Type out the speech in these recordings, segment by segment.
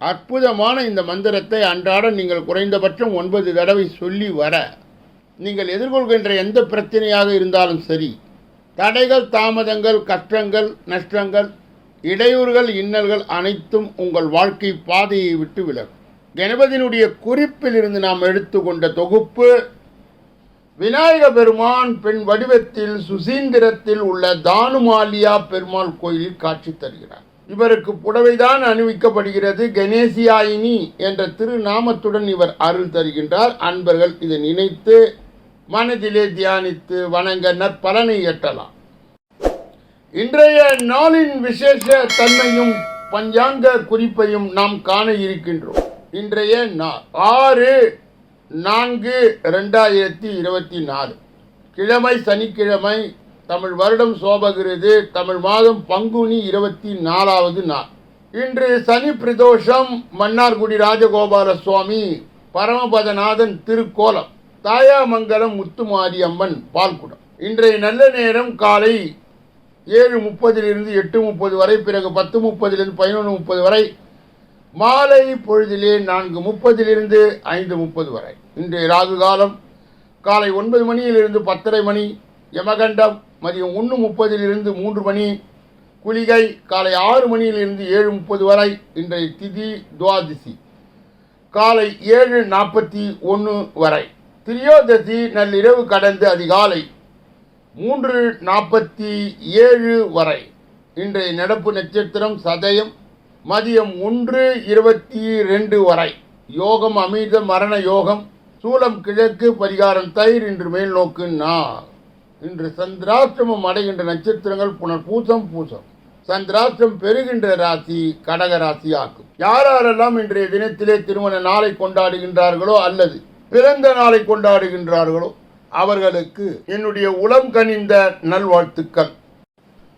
அற்புதமான இந்த மந்திரத்தை அன்றாட நீங்கள் குறைந்தபட்சம் ஒன்பது தடவை சொல்லி வர. நீங்கள் எதிர்கொள்கின்ற எந்த பிரச்சனையாக இருந்தாலும் சரி தடைகள் தாமதங்கள் கஷ்டங்கள் நஷ்டங்கள் இடையூறுகள் இன்னல்கள் அனைத்தும் உங்கள் வாழ்க்கை பாதையை விட்டு விலகும். கணபதியினுடைய குறிப்பில் இருந்து நாம் எடுத்துக்கொண்ட தொகுப்பு விநாயக பெருமான் பெண் வடிவத்தில் சுசீந்திரத்தில் உள்ள தானுமாலியா பெருமாள் கோயிலில் காட்சி தருகிறார். இவருக்கு புடவைதான் அணிவிக்கப்படுகிறது கணேசியாயினி என்ற திருநாமத்துடன் இவர் அருள் தருகின்றார். அன்பர்கள் இதை நினைத்து மனதிலே தியானித்து வணங்க நற்பலனை எட்டலாம். இன்றைய நாளின் விசேஷ தன்மையும் பஞ்சாங்க குறிப்பையும் நாம் காண இருக்கின்றோம். இன்றைய நாள் ஆறு நான்கு ரெண்டாயிரத்தி இருபத்தி நாலு. கிழமை சனிக்கிழமை தமிழ் வருடம் சோபகிருது தமிழ் மாதம் பங்குனி இருபத்தி நாலாவது நாள். இன்று சனி பிரதோஷம் மன்னார்குடி ராஜகோபால சுவாமி பரமபதநாதன் திருக்கோலம் தாயாமங்கலம் முத்துமாரியம்மன் பால்குடம். இன்றைய நல்ல நேரம் காலை ஏழு முப்பதிலிருந்து எட்டு முப்பது வரை பிறகு பத்து முப்பதிலிருந்து பதினொன்று முப்பது வரை மாலை பொழுதிலே நான்கு முப்பதிலிருந்து ஐந்து முப்பது வரை. இன்றைய ராகு காலம் காலை ஒன்பது மணியிலிருந்து பத்தரை மணி யமகண்டம் மதியம் ஒன்று முப்பதிலிருந்து மூன்று மணி குளிகை காலை ஆறு மணியிலிருந்து ஏழு முப்பது வரை இன்றைய திதி துவாதிசி. காலை ஏழு நாற்பத்தி ஒன்று வரை. திரியோதசி நள்ளிரவு கடந்து அதிகாலை மூன்று நாற்பத்தி ஏழு வரை. இன்றைய நடப்பு நட்சத்திரம் சதயம் மதியம் ஒன்று இருபத்தி ரெண்டு வரை. யோகம் அமிர்த மரண யோகம் சூலம் கிழக்கு பரிகாரம் தயிர் இன்று மேல் நோக்கு நான் இன்று சந்திராஷ்டிரமம் அடைகின்ற நட்சத்திரங்கள் புனர் பூசம் பூசம். சந்திராஷ்டிரம் பெறுகின்ற ராசி கடக ராசி ஆக்கும். யாரெல்லாம் இன்றைய தினத்திலே திருமண நாளை கொண்டாடுகின்றார்களோ அல்லது பிறந்த நாளை கொண்டாடுகின்றார்களோ அவர்களுக்கு என்னுடைய உளம் கனிந்த நல்வாழ்த்துக்கள்.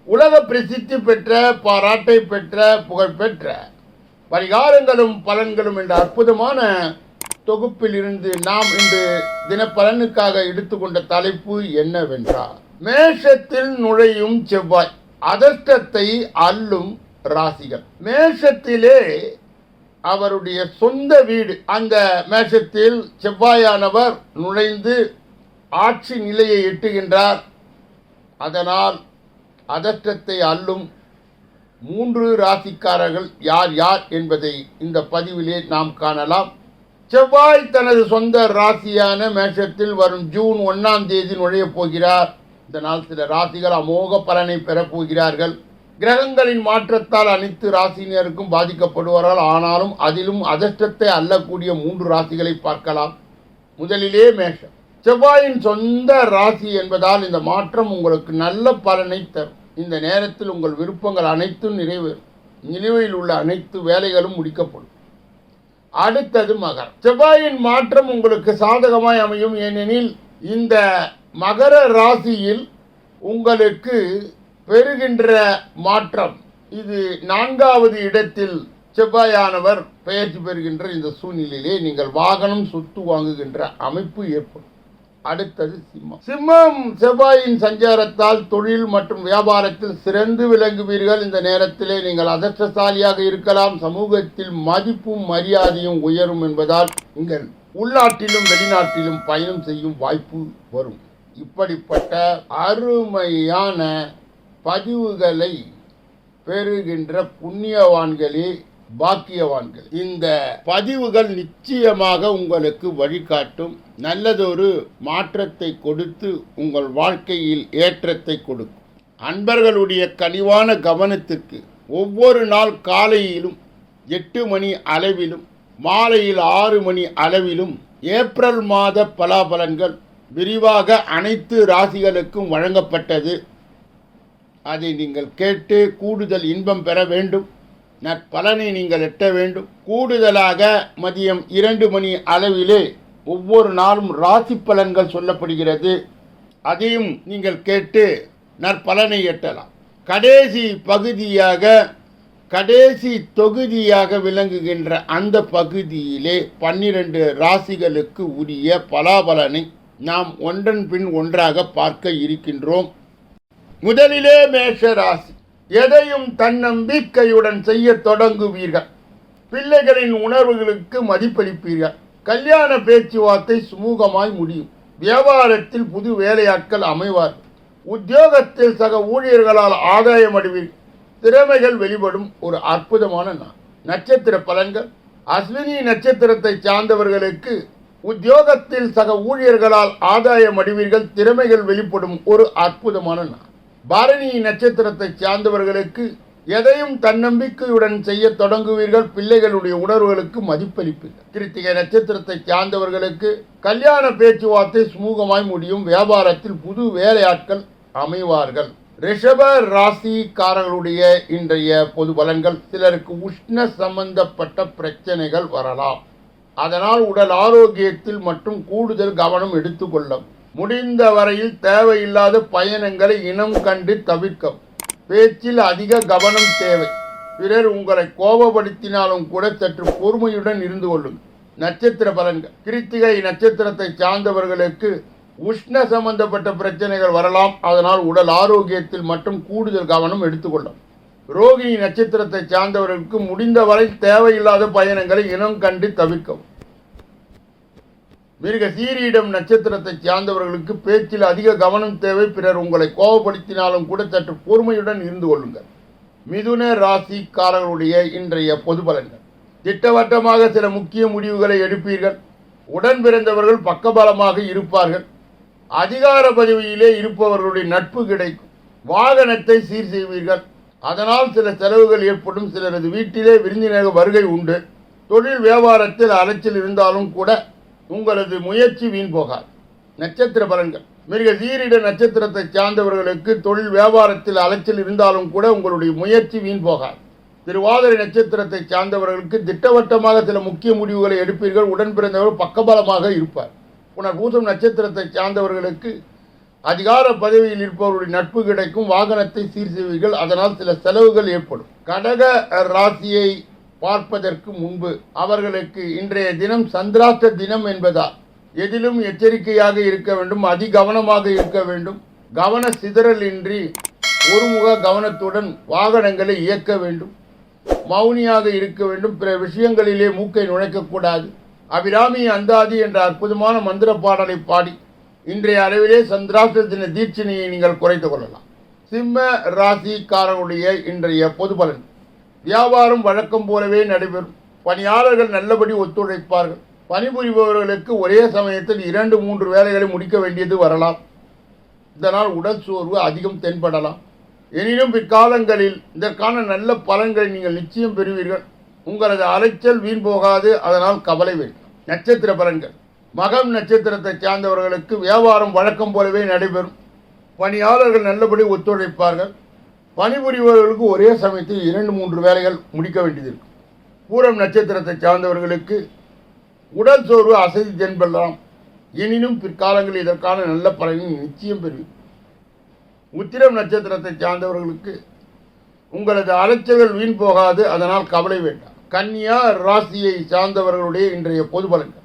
உலக பிரசித்தி பெற்ற பாராட்டை பெற்ற புகழ்பெற்ற பரிகாரங்களும் பலன்களும் என்ற அற்புதமான தொகுப்பில் இருந்து நாம் இன்று தினப்பலனுக்காக எடுத்துக்கொண்ட தலைப்பு என்னவென்றால் மேஷத்தில் நுழையும் செவ்வாய் அதிர்ஷ்டத்தை அள்ளும் ராசிகள். மேஷத்திலே அவருடைய சொந்த வீடு அந்த மேஷத்தில் செவ்வாயானவர் நுழைந்து ஆட்சி நிலையை எட்டுகின்றார். அதனால் அதர்ஷ்டத்தை அள்ளும் மூன்று ராசிக்காரர்கள் யார் யார் என்பதை இந்த பதிவிலே நாம் காணலாம். செவ்வாய் தனது சொந்த ராசியான மேஷத்தில் வரும் ஜூன் ஒன்றாம் தேதி நுழையப் போகிறார். இதனால் சில ராசிகள் அமோக பலனை பெறப் போகிறார்கள். கிரகங்களின் மாற்றத்தால் அனைத்து ராசியினருக்கும் பாதிக்கப்படுவார்கள். ஆனாலும் அதிலும் அதிர்ஷ்டத்தை அல்லக்கூடிய மூன்று ராசிகளை பார்க்கலாம். முதலிலே மேஷம். செவ்வாயின் சொந்த ராசி என்பதால் இந்த மாற்றம் உங்களுக்கு நல்ல பலனை தரும். இந்த நேரத்தில் உங்கள் விருப்பங்கள் அனைத்தும் நிறைவேறும். நிலுவையில் உள்ள அனைத்து வேலைகளும் முடிக்கப்படும். அடுத்தது மகர் செவ்வாயின் மாற்றம் உங்களுக்கு சாதகமாய் அமையும். ஏனெனில் இந்த மகர ராசியில் உங்களுக்கு பெறுகின்ற மாற்றம் இது நான்காவது இடத்தில் செவ்வாயானவர் பெயர்ச்சி பெறுகின்ற இந்த சூழ்நிலையிலே நீங்கள் வாகனம் சொத்து வாங்குகின்ற அமைப்பு ஏற்படும். அடுத்தது சிம்மம். சிம்மம் செவ்வாயின் சஞ்சாரத்தால் தொழில் மற்றும் வியாபாரத்தில் சிறந்து விளங்குவீர்கள். இந்த நேரத்திலே நீங்கள் அதிர்ஷ்டசாலியாக இருக்கலாம். சமூகத்தில் மதிப்பும் மரியாதையும் உயரும் என்பதால் நீங்கள் உள்நாட்டிலும் வெளிநாட்டிலும் பயணம் செய்யும் வாய்ப்பு வரும். இப்படிப்பட்ட அருமையான பதிவுகளை பெறுகின்ற புண்ணியவான்களே பாக்கியவான்கள். இந்த பதிவுகள் நிச்சயமாக உங்களுக்கு வழிகாட்டும். நல்லதொரு மாற்றத்தை கொடுத்து உங்கள் வாழ்க்கையில் ஏற்றத்தை கொடுக்கும் அன்பர்களுடைய கனிவான கவனத்துக்கு ஒவ்வொரு நாள் காலையிலும் எட்டு மணி அளவிலும் மாலையில் ஆறு மணி அளவிலும் ஏப்ரல் மாத பலாபலன்கள் விரிவாக அனைத்து ராசிகளுக்கும் வழங்கப்பட்டது. அதை நீங்கள் கேட்டு கூடுதல் இன்பம் பெற வேண்டும். நற்பலனை நீங்கள் எட்ட வேண்டும். கூடுதலாக மதியம் இரண்டு மணி அளவிலே ஒவ்வொரு நாளும் ராசி பலன்கள் சொல்லப்படுகிறது. அதையும் நீங்கள் கேட்டு நற்பலனை எட்டலாம். கடைசி பகுதியாக கடைசி தொகுதியாக விளங்குகின்ற அந்த பகுதியிலே பன்னிரண்டு ராசிகளுக்கு உரிய பலாபலனை நாம் ஒன்றன் பின் ஒன்றாக பார்க்க இருக்கின்றோம். முதலிலே மேஷ ராசி. எதையும் தன்னம்பிக்கையுடன் செய்ய தொடங்குவீர்கள். பிள்ளைகளின் உணர்வுகளுக்கு மதிப்பளிப்பீர்கள். கல்யாண பேச்சுவார்த்தை சுமூகமாய் முடியும். வியாபாரத்தில் புது வேலையாட்கள் அமைவார். உத்தியோகத்தில் சக ஊழியர்களால் ஆதாயம் அடைவில் திறமைகள் வெளிப்படும் ஒரு அற்புதமான நாள். நட்சத்திர பலன்கள். அஸ்வினி நட்சத்திரத்தை சார்ந்தவர்களுக்கு உத்தியோகத்தில் சக ஊழியர்களால் ஆதாயம் அடைவீர்கள். திறமைகள் வெளிப்படும் ஒரு அற்புதமான நாள். பாரணி நட்சத்திரத்தை சார்ந்தவர்களுக்கு எதையும் தன்னம்பிக்கையுடன் செய்ய தொடங்குவீர்கள். பிள்ளைகளுடைய உணர்வுகளுக்கு மதிப்பளிப்பீர்கள் கிருத்திகை நட்சத்திரத்தை சார்ந்தவர்களுக்கு கல்யாண பேச்சுவார்த்தை சுமூகமாய் முடியும். வியாபாரத்தில் புது வேலையாட்கள் அமைவார்கள். ரிஷப ராசிக்காரர்களுடைய இன்றைய பொது பலன்கள் சிலருக்கு உஷ்ண சம்பந்தப்பட்ட பிரச்சனைகள் வரலாம். அதனால் உடல் ஆரோக்கியத்தில் மற்றும் கூடுதல் கவனம் எடுத்துக்கொள்ளும் முடிந்த வரையில் தேவையில்லாத பயணங்களை இனம் கண்டு தவிர்க்கவும். பேச்சில் அதிக கவனம் தேவை. பிறர் உங்களை கோபப்படுத்தினாலும் கூட சற்று பொறுமையுடன் இருந்து கொள்ளுங்கள் நட்சத்திர பலன்கள். கிருத்திகை நட்சத்திரத்தை சார்ந்தவர்களுக்கு உஷ்ண சம்பந்தப்பட்ட பிரச்சனைகள் வரலாம். அதனால் உடல் ஆரோக்கியத்தில் மட்டும் கூடுதல் கவனம் எடுத்துக்கொள்ளும் ரோகிணி நட்சத்திரத்தை சார்ந்தவர்களுக்கு முடிந்தவரை தேவையில்லாத பயணங்களை இனம் கண்டு தவிர்க்கவும். மிருக சீரியிடம் நட்சத்திரத்தை சார்ந்தவர்களுக்கு பேச்சில் அதிக கவனம் தேவை. பிறர் உங்களை கோபப்படுத்தினாலும் கூட சற்று பொறுமையுடன் இருந்து கொள்ளுங்கள். மிதுன ராசிக்காரர்களுடைய இன்றைய பொது பலன்கள். திட்டவட்டமாக சில முக்கிய முடிவுகளை எடுப்பீர்கள். உடன் பிறந்தவர்கள் பக்கபலமாக இருப்பார்கள். அதிகார பதவியிலே இருப்பவர்களுடைய நட்பு கிடைக்கும். வாகனத்தை சீர் செய்வீர்கள். அதனால் சில செலவுகள் ஏற்படும். சிலரது வீட்டிலே விருந்தினர் வருகை உண்டு. தொழில் வியாபாரத்தில் அலைச்சல் இருந்தாலும் கூட உங்களது முயற்சி வீண் போகாது. நட்சத்திர பலன்கள். மிக சீரிட நட்சத்திரத்தை சார்ந்தவர்களுக்கு தொழில் வியாபாரத்தில் அலைச்சல் இருந்தாலும் கூட உங்களுடைய முயற்சி வீண் போகாது. திருவாதிரை நட்சத்திரத்தை சார்ந்தவர்களுக்கு திட்டவட்டமாக சில முக்கிய முடிவுகளை எடுப்பீர்கள். உடன் பிறந்தவர் பக்கபலமாக இருப்பார். உனர் பூசம் நட்சத்திரத்தை சார்ந்தவர்களுக்கு அதிகார பதவியில் இருப்பவருடைய நட்பு கிடைக்கும். வாகனத்தை சீர் செய்வீர்கள். அதனால் சில செலவுகள் ஏற்படும். கடக ராசியை பார்ப்பதற்கு முன்பு அவர்களுக்கு இன்றைய தினம் சந்திராஷ்ட தினம் என்பதால் எதிலும் எச்சரிக்கையாக இருக்க வேண்டும் அதிகவனமாக இருக்க வேண்டும். கவன சிதறலின்றி ஒருமுக கவனத்துடன் வாகனங்களை இயக்க வேண்டும். மௌனியாக இருக்க வேண்டும். பிற விஷயங்களிலே மூக்கை நுழைக்கக்கூடாது அபிராமி அந்தாதி என்ற அற்புதமான மந்திர பாடலை பாடி இன்றைய அளவிலே சந்திராஷ்ட தின தீட்சணையை நீங்கள் குறைத்துக் கொள்ளலாம். சிம்ம ராசிக்காரனுடைய இன்றைய பொது பலன் வியாபாரம் வழக்கம் போலவே நடைபெறும். பணியாளர்கள் நல்லபடி ஒத்துழைப்பார்கள். பணிபுரிபவர்களுக்கு ஒரே சமயத்தில் இரண்டு மூன்று வேலைகளை முடிக்க வேண்டியது வரலாம். இதனால் உடல் சோர்வு அதிகம் தென்படலாம். எனினும் பிற்காலங்களில் இதற்கான நல்ல பலன்களை நீங்கள் நிச்சயம் பெறுவீர்கள். உங்களது அலைச்சல் வீண் போகாது. அதனால் கவலை வேண்டும். நட்சத்திர பலன்கள். மகம் நட்சத்திரத்தை சார்ந்தவர்களுக்கு வியாபாரம் வழக்கம் போலவே நடைபெறும். பணியாளர்கள் நல்லபடி ஒத்துழைப்பார்கள். பணிபுரிபவர்களுக்கு ஒரே சமயத்தில் இரண்டு மூன்று வேலைகள் முடிக்க வேண்டியதிருக்கும். பூரம் நட்சத்திரத்தை சார்ந்தவர்களுக்கு உடல் சோர்வு அசதி தென்படலாம். எனினும் பிற்காலங்களில் இதற்கான நல்ல பலனை நிச்சயம் பெறுவீர்கள் உத்திரம் நட்சத்திரத்தை சார்ந்தவர்களுக்கு உங்களது அலைச்சல்கள் வீண் போகாது அதனால் கவலை வேண்டாம். கன்னியா ராசியை சார்ந்தவர்களுடைய இன்றைய பொது பலன்கள்.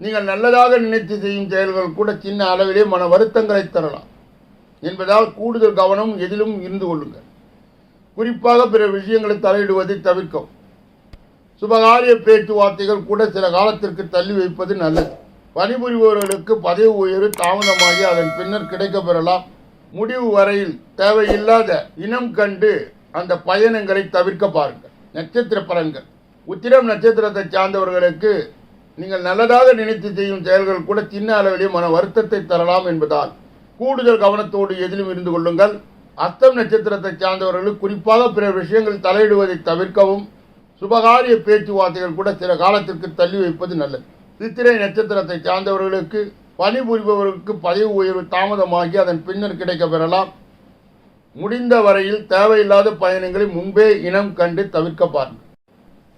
நீங்கள் நல்லதாக நினைத்து செய்யும் செயல்கள் கூட சின்ன அளவிலே மன வருத்தங்களை தரலாம். என்பதால் கூடுதல் கவனம் எதிலும் இருந்து கொள்ளுங்கள். குறிப்பாக பிற விஷயங்களை தலையிடுவதை தவிர்க்கும் சுபகாரிய பேச்சுவார்த்தைகள் கூட சில காலத்திற்கு தள்ளி வைப்பது நல்லது. பணிபுரிபவர்களுக்கு பதவி உயர்வு தாமதமாகி அதன் பின்னர் கிடைக்கப்பெறலாம். முடிவு வரையில் தேவையில்லாத இனம் கண்டு அந்த பயணங்களை தவிர்க்க பாருங்கள். நட்சத்திர பலன்கள். உத்திரம் நட்சத்திரத்தை சார்ந்தவர்களுக்கு நீங்கள் நல்லதாக நினைத்து செய்யும் செயல்கள் கூட சின்ன அளவிலே மன வருத்தத்தை தரலாம் என்பதால் கூடுதல் கவனத்தோடு எதிலும் இருந்து கொள்ளுங்கள். அஸ்தம் நட்சத்திரத்தை சார்ந்தவர்களுக்கு குறிப்பாக பிற விஷயங்கள் தலையிடுவதை தவிர்க்கவும் சுபகாரிய பேச்சுவார்த்தைகள் கூட சில காலத்திற்கு தள்ளி வைப்பது நல்லது. சித்திரை நட்சத்திரத்தை சார்ந்தவர்களுக்கு பணிபுரிபவர்களுக்கு பதவி உயர்வு தாமதமாகி அதன் பின்னர் கிடைக்க பெறலாம் முடிந்த வரையில் தேவையில்லாத பயணங்களை முன்பே இனம் கண்டு தவிர்க்க பாருங்கள்.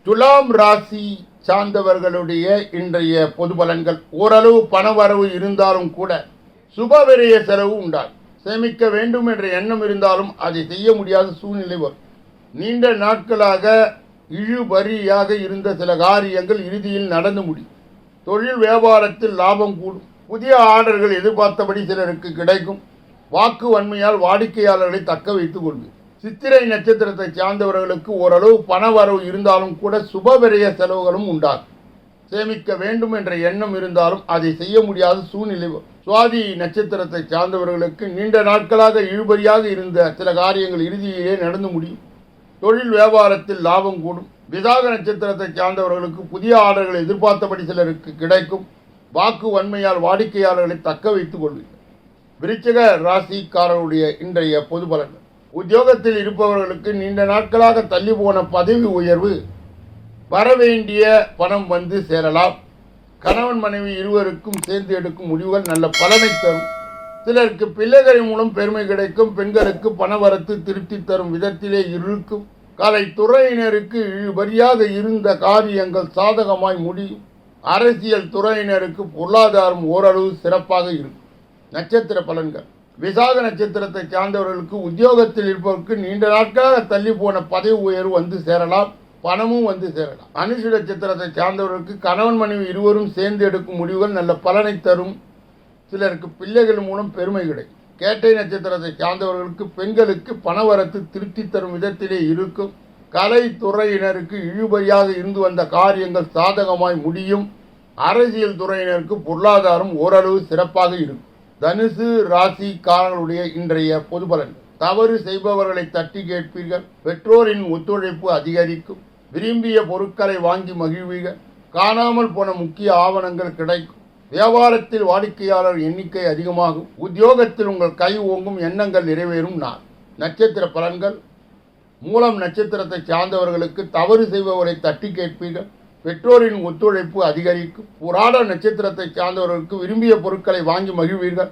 துலாம் ராசி சார்ந்தவர்களுடைய இன்றைய பொது பலன்கள் ஓரளவு பணவரவு இருந்தாலும் கூட சுபவிரய செலவு உண்டாகும். சேமிக்க வேண்டும் என்ற எண்ணம் இருந்தாலும் அதை செய்ய முடியாத சூழ்நிலை வரும். நீண்ட நாட்களாக இழுபறியாக இருந்த சில காரியங்கள் இறுதியில் நடந்து முடியும். தொழில் வியாபாரத்தில் லாபம் கூடும். புதிய ஆர்டர்கள் எதிர்பார்த்தபடி சிலருக்கு கிடைக்கும். வாக்கு வன்மையால் வாடிக்கையாளர்களை தக்க வைத்துக் கொள்வீர் சித்திரை நட்சத்திரத்தை சார்ந்தவர்களுக்கு ஓரளவு பண வரவு இருந்தாலும் கூட சுபவிரய செலவுகளும் உண்டாகும். சேமிக்க வேண்டும் என்ற எண்ணம் இருந்தாலும் அதை செய்ய முடியாத சூழ்நிலை வரும். சுவாதி நட்சத்திரத்தை சார்ந்தவர்களுக்கு நீண்ட நாட்களாக இழுபறியாக இருந்த சில காரியங்கள் இறுதியிலே நடந்து முடியும். தொழில் வியாபாரத்தில் லாபம் கூடும். விசாக நட்சத்திரத்தை சார்ந்தவர்களுக்கு புதிய ஆர்டர்கள் எதிர்பார்த்தபடி சிலருக்கு கிடைக்கும். வாக்கு வன்மையால் வாடிக்கையாளர்களை தக்க வைத்துக் கொள்வீர்கள். விருச்சிக ராசிக்காரருடைய இன்றைய பொது பலன்கள். உத்தியோகத்தில் இருப்பவர்களுக்கு நீண்ட நாட்களாக தள்ளி போன பதவி உயர்வு. வரவேண்டிய பணம் வந்து சேரலாம். கணவன் மனைவி இருவருக்கும் சேர்ந்து எடுக்கும் முடிவுகள் நல்ல பலனை தரும். சிலருக்கு பிள்ளைகளின் மூலம் பெருமை கிடைக்கும் பெண்களுக்கு பணவரத்து திருப்தி தரும் விதத்திலே இருக்கும். கலைத்துறையினருக்கு இழுபறியாக இருந்த காரியங்கள் சாதகமாய் முடியும். அரசியல் துறையினருக்கு பொருளாதாரம் ஓரளவு சிறப்பாக இருக்கும். நட்சத்திர பலன்கள். விசாக நட்சத்திரத்தை சார்ந்தவர்களுக்கு உத்தியோகத்தில் இருப்பவருக்கு நீண்ட நாட்களாக தள்ளி போன பதவி உயர்வு வந்து சேரலாம். பணமும் வந்து சேரலாம். அனுஷ நட்சத்திரத்தை சார்ந்தவர்களுக்கு கணவன் மனைவி இருவரும் சேர்ந்து எடுக்கும் முடிவுகள் நல்ல பலனை தரும். சிலருக்கு பிள்ளைகள் மூலம் பெருமை கிடைக்கும். கேட்டை நட்சத்திரத்தை சார்ந்தவர்களுக்கு பெண்களுக்கு பணவரத்து திருப்தி தரும் விதத்திலே இருக்கும். கலைத்துறையினருக்கு இழுபறியாக இருந்து வந்த காரியங்கள் சாதகமாய் முடியும். அரசியல் துறையினருக்கு பொருளாதாரம் ஓரளவு சிறப்பாக இருக்கும். தனுசு ராசிக்காரர்களுடைய இன்றைய பொது பலன் தவறு செய்பவர்களை தட்டி கேட்பீர்கள். பெற்றோரின் ஒத்துழைப்பு அதிகரிக்கும். விரும்பிய பொருட்களை வாங்கி மகிழ்வீர்கள் காணாமல் போன முக்கிய ஆவணங்கள் கிடைக்கும். வியாபாரத்தில் வாடிக்கையாளர் எண்ணிக்கை அதிகமாகும். உத்தியோகத்தில் உங்கள் கை ஓங்கும் எண்ணங்கள் நிறைவேறும் நாள். நட்சத்திர பலன்கள். மூலம் நட்சத்திரத்தை சார்ந்தவர்களுக்கு தவறு செய்பவரை தட்டி கேட்பீர்கள். பெற்றோரின் ஒத்துழைப்பு அதிகரிக்கும். புராட நட்சத்திரத்தை சார்ந்தவர்களுக்கு விரும்பிய பொருட்களை வாங்கி மகிழ்வீர்கள்.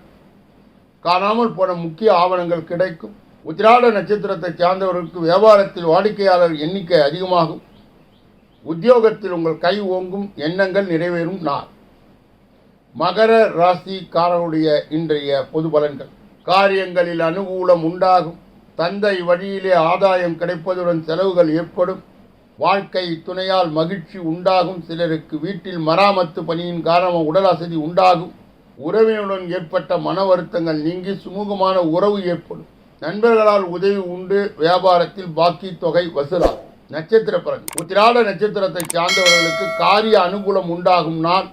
காணாமல் போன முக்கிய ஆவணங்கள் கிடைக்கும். உத்திராட நட்சத்திரத்தை சார்ந்தவர்களுக்கு வியாபாரத்தில் வாடிக்கையாளர் எண்ணிக்கை அதிகமாகும். உத்தியோகத்தில் உங்கள் கை ஓங்கும் எண்ணங்கள் நிறைவேறும் நாள். மகர ராசிக்காரருடைய இன்றைய பொது பலன்கள். காரியங்களில் அனுகூலம் உண்டாகும். தந்தை வழியிலே ஆதாயம் கிடைப்பதுடன் செலவுகள் ஏற்படும். வாழ்க்கை துணையால் மகிழ்ச்சி உண்டாகும். சிலருக்கு வீட்டில் மராமத்து பணியின் காரணமாக உடல் அசதி உண்டாகும். உறவினுடன் ஏற்பட்ட மன வருத்தங்கள் நீங்கி சுமூகமான உறவு ஏற்படும். நண்பர்களால் உதவி உண்டு. வியாபாரத்தில் பாக்கி தொகை வசூலாகும். நட்சத்திர பலன் உத்திராட நட்சத்திரத்தை சார்ந்தவர்களுக்கு காரிய அனுகூலம் உண்டாகும் நாள்.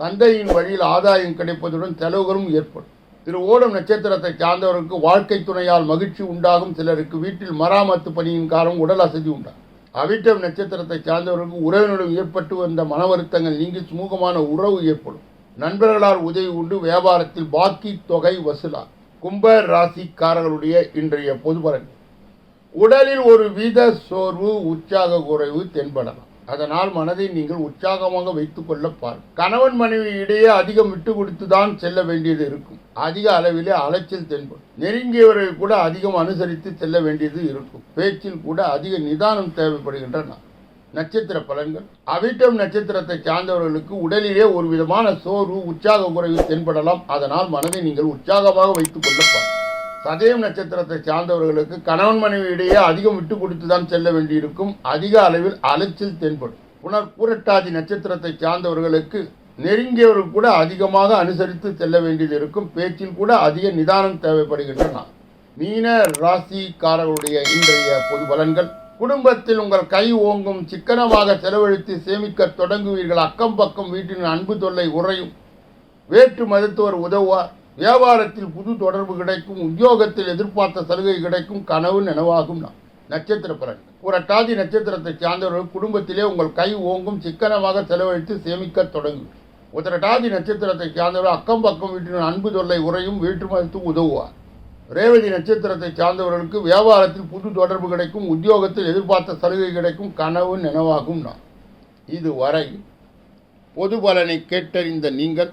தந்தையின் வழியில் ஆதாயம் கிடைப்பதுடன் செலவுகளும் ஏற்படும். திரு ஓடம் நட்சத்திரத்தை சார்ந்தவர்களுக்கு வாழ்க்கை துணையால் மகிழ்ச்சி உண்டாகும். சிலருக்கு வீட்டில் மராமத்து பணியின் காரணம் உடல் அசதி உண்டாகும். அவிட்டம் நட்சத்திரத்தை சார்ந்தவர்களுக்கு உறவினரிடம் ஏற்பட்டு வந்த மன வருத்தங்கள் நீங்கி சுமூகமான உறவு ஏற்படும். நண்பர்களால் உதவி உண்டு. வியாபாரத்தில் பாக்கி தொகை வசூலாகும். கும்ப ராசிக்காரர்களுடைய இன்றைய பொது பலன் உடலில் ஒரு வித சோர்வு உற்சாக குறைவு தென்படலாம். அதனால் மனதை நீங்கள் உற்சாகமாக வைத்துக் கொள்ள பாருங்கள். கணவன் மனைவி இடையே அதிகம் விட்டு கொடுத்து தான் செல்ல வேண்டியது இருக்கும். அதிக அளவிலே அலைச்சல் தென்படும். நெருங்கியவர்கள் கூட அதிகம் அனுசரித்து செல்ல வேண்டியது இருக்கும். பேச்சில் கூட அதிக நிதானம் தேவைப்படுகின்றன நட்சத்திர பலன்கள். அவிட்டம் நட்சத்திரத்தை சார்ந்தவர்களுக்கு உடலிலே ஒரு விதமான சோர்வு உற்சாக குறைவு தென்படலாம். அதனால் மனதை நீங்கள் உற்சாகமாக வைத்துக் கொள்ள பாருங்கள். சதயம் நட்சத்திரத்தை சார்ந்தவர்களுக்கு கணவன் மனைவி இடையே அதிகம் விட்டு கொடுத்து தான் செல்ல வேண்டியிருக்கும் அதிக அளவில் அலைச்சல் தென்படும். புனர் பூரட்டாதி நட்சத்திரத்தை சார்ந்தவர்களுக்கு நெருங்கியவர்கள் கூட அதிகமாக அனுசரித்து செல்ல வேண்டியது இருக்கும் பேச்சில் கூட அதிக நிதானம் தேவைப்படுகின்றன. மீன ராசிக்காரர்களுடைய இன்றைய பொது பலன்கள். குடும்பத்தில் உங்கள் கை ஓங்கும் சிக்கனமாக செலவழித்து சேமிக்க தொடங்குவீர்கள். அக்கம் பக்கம் வீட்டின் அன்பு தொல்லை உறையும். வேற்று மதத்தவர் உதவுவார். வியாபாரத்தில் புது தொடர்பு கிடைக்கும் உத்தியோகத்தில் எதிர்பார்த்த சலுகை கிடைக்கும் கனவு நினைவாகும். நான் நட்சத்திர பலன் புரட்டாதி நட்சத்திரத்தை சார்ந்தவர்கள் குடும்பத்திலே உங்கள் கை ஓங்கும் சிக்கனமாக செலவழித்து சேமிக்க தொடங்கும். உத்திரட்டாதி நட்சத்திரத்தை சார்ந்தவர்கள் அக்கம் பக்கம் வீட்டின் அன்பு தொல்லை உறையும் வேற்று மதத்துக்கு உதவுவார். ரேவதி நட்சத்திரத்தை சார்ந்தவர்களுக்கு வியாபாரத்தில் புது தொடர்பு கிடைக்கும் உத்தியோகத்தில் எதிர்பார்த்த சலுகை கிடைக்கும் கனவு நினைவாகும். நான் இதுவரை பொது பலனை கேட்டறிந்த நீங்கள்